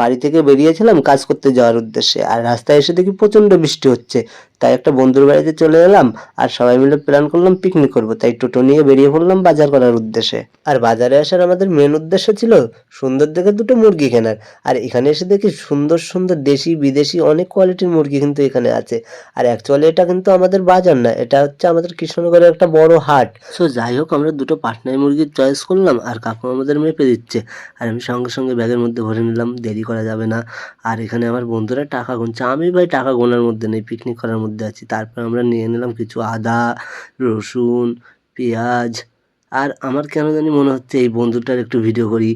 বাড়ি থেকে বেরিয়েছিলাম কাজ করতে যাওয়ার উদ্দেশ্যে। আর রাস্তায় এসে দেখি প্রচণ্ড বৃষ্টি হচ্ছে। তাই একটা বন্ধুর বাড়িতে চলে এলাম আর সবাই মিলে প্ল্যান করলাম পিকনিক করব। তাই টোটো নিয়ে বেরিয়ে পড়লাম বাজার করার উদ্দেশ্যে। আর বাজারে আসার আমাদের মেন উদ্দেশ্য ছিল সুন্দর দেখে দুটো মুরগি কেনার। আর এখানে এসে দেখি সুন্দর সুন্দর দেশি, বিদেশি অনেক কোয়ালিটির মুরগি কিন্তু এখানে আছে। আর অ্যাকচুয়ালি এটা কিন্তু আমাদের বাজার না, এটা হচ্ছে আমাদের কৃষ্ণনগরের একটা বড় হাট। সো যাই হোক, আমরা দুটো পাটনাই মুরগির চয়েস করলাম আর কাকু আমাদের মেপে দিচ্ছে। আর আমি সঙ্গে সঙ্গে ব্যাগের মধ্যে ভরে নিলাম, দেরি করা যাবে না। আর এখানে আমার বন্ধুরা টাকা গুনছে, আমি ভাই টাকা গোনার মধ্যে নেই পিকনিক করার মধ্যে আছি। তারপর আমরা নিয়ে নিলাম কিছু আদা, রসুন, পেঁয়াজ। আর আমার কেন জানি মনে হচ্ছে এই বন্ধুটার একটু ভিডিও করি।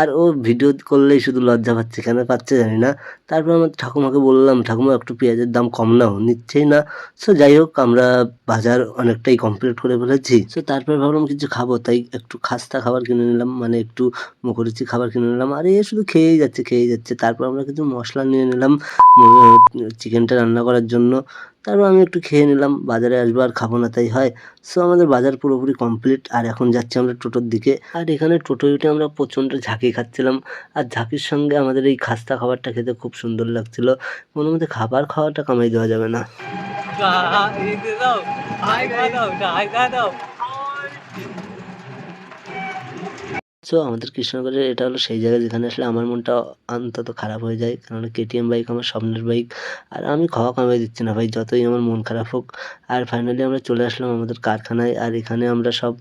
আর ও ভিডিও করলেই শুধু লজ্জা পাচ্ছে। কেন পাচ্ছে জানি না। তারপর আমার ঠাকুমাকে বললাম, ঠাকুমা, একটু পেঁয়াজের দাম কম নাও, নিচ্ছেই না। সো যাই হোক, আমরা বাজার অনেকটাই কমপ্লিট করে ফেলেছি। সো তারপর ভাবলাম কিছু খাব। তাই একটু খাস্তা খাবার কিনে নিলাম মানে একটু মুখরুচি খাবার কিনে নিলাম। আর এ শুধু খেয়েই যাচ্ছে খেয়েই যাচ্ছে। তারপর আমরা কিছু মশলা নিয়ে নিলাম চিকেনটা রান্না করার জন্য। তারপর আমি একটু খেয়ে নিলাম, বাজারে আসব আর খাব না, তাই হয়। সো আমাদের বাজার পুরোপুরি কমপ্লিট আর এখন যাচ্ছি আমরা টোটোর দিকে। আর এখানে টোটো উঠে আমরা প্রচণ্ড ঝাঁকি খাচ্ছিলাম। আর ঝাঁকির সঙ্গে আমাদের এই খাস্তা খাবারটা খেতে খুব সুন্দর লাগছিল। কোনো মধ্যে খাবার খাওয়াটা কামাই দেওয়া যাবে না দাও হাইগা দাও হাইগা দাও সো আমাদের কৃষ্ণনগরের এটা হলো সেই জায়গা যেখানে আসলে আমার মনটা অন্তত খারাপ হয়ে যায়। কারণ কেটিএম বাইক আমার স্বপ্নের বাইক আর আমি খাওয়া কামাই দিচ্ছি না ভাই, যতই আমার মন খারাপ হোক। আর ফাইনালি আমরা চলে আসলাম আমাদের কারখানায়। আর এখানে আমরা সব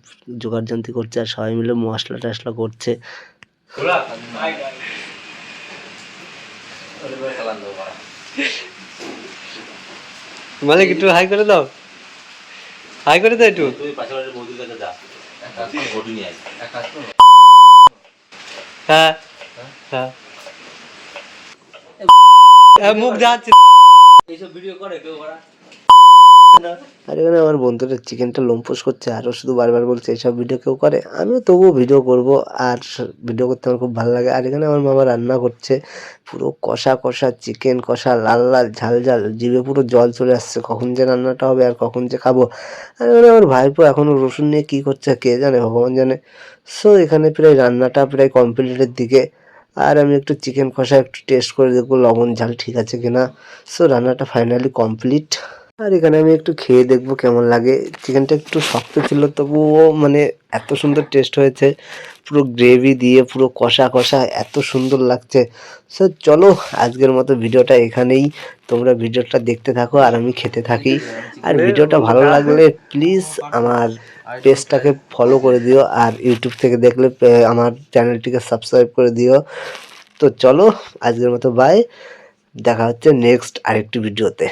জোগাড়যন্ত্রী করছি আর সবাই মিলে মশলা টশলা করছে। মালিক, একটু হাই করে দাও। হাই করে দাও একটু। হ্যাঁ হ্যাঁ এ, মুখ যাচ্ছে আর এখানে আমার বন্ধুরা চিকেনটা লোমপোস করছে আরও শুধু বারবার বলছে এইসব ভিডিও কেউ করে? আমিও তবুও ভিডিও করব, আর ভিডিও করতে আমার খুব ভালো লাগে। আর এখানে আমার মামা রান্না করছে, পুরো কষা কষা চিকেন কষা, লাল লাল, ঝাল ঝাল, জিভে পুরো জল চলে আসছে, কখন যে রান্নাটা হবে আর কখন যে খাব। আর এখানে আমার ভাইপো এখনও রসুন নিয়ে কী করছে কে জানে, ভগবান জানে। সো এখানে প্রায় রান্নাটা প্রায় কমপ্লিটের দিকে। আর আমি একটু চিকেন কষা একটু টেস্ট করে দেখব, লবণ ঝাল ঠিক আছে কিনা। সো রান্নাটা ফাইনালি কমপ্লিট আর এখানে আমি একটু খেয়ে দেখব কেমন লাগে। চিকেনটা একটু শক্ত ছিল, তবুও মানে এত সুন্দর টেস্ট হয়েছে। পুরো গ্রেভি দিয়ে পুরো কষা কষা এত সুন্দর লাগছে। সো চলো আজকের মতো ভিডিওটা এখানেই। তোমরা ভিডিওটা দেখতে থাকো আর আমি খেতে থাকি। আর ভিডিওটা ভালো লাগলে প্লিজ আমার পেজটাকে ফলো করে দিও আর ইউটিউব থেকে দেখলে আমার চ্যানেলটিকে সাবস্ক্রাইব করে দিও। তো চলো আজকের মতো বাই দেখা হচ্ছে নেক্সট আরেকটি ভিডিওতে।